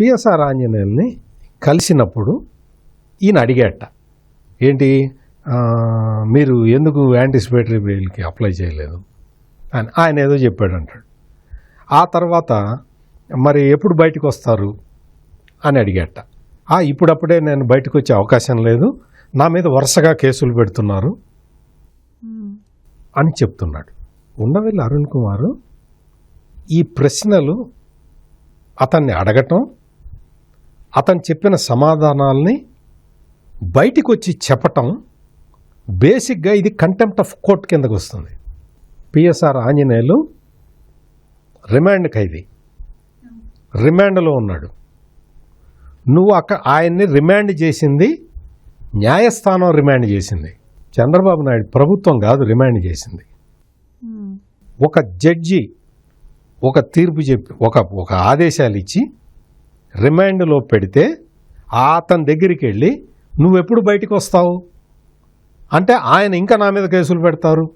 PSR ఆంజనేయుల్ని కలిసినప్పుడు ఈయన అడిగాట ఏంటి మీరు ఎందుకు యాంటిసిపేటరీ బెయిల్కి అప్లై చేయలేదు? అని ఆయన ఏదో చెప్పాడు అంటాడు. ఆ తర్వాత మరి ఎప్పుడు బయటకు వస్తారు? అని అడిగాట. "ఆ, ఇప్పుడప్పుడే నేను బయటకు వచ్చే అవకాశం లేదు నా మీద వరుసగా కేసులు పెడుతున్నారు. అని చెప్తున్నాడు. ఉండవల్లి అరుణ్ కుమారు ఈ ప్రశ్నలు అతన్ని అడగటం అతను చెప్పిన సమాధానాల్ని బయటికి వచ్చి చెప్పటం బేసిక్గా ఇది కంటెంప్ట్ ఆఫ్ కోర్ట్ కిందకు వస్తుంది. పిఎస్ఆర్ ఆంజనేయులు రిమాండ్ ఖైదీ. రిమాండ్లో ఉన్నాడు. నువ్వు అక్కడ ఆయన్ని రిమాండ్ చేసింది న్యాయస్థానం రిమాండ్ చేసింది. చంద్రబాబు నాయుడు ప్రభుత్వం కాదు రిమాండ్ చేసింది. ఒక జడ్జి ఒక తీర్పు చెప్పి ఒక ఒక ఆదేశాలు ఇచ్చి రిమాండ్లో పెడితే అతని దగ్గరికి వెళ్ళి నువ్వెప్పుడు బయటికి వస్తావు? అంటే ఆయన ఇంకా నా మీద కేసులు పెడతారు.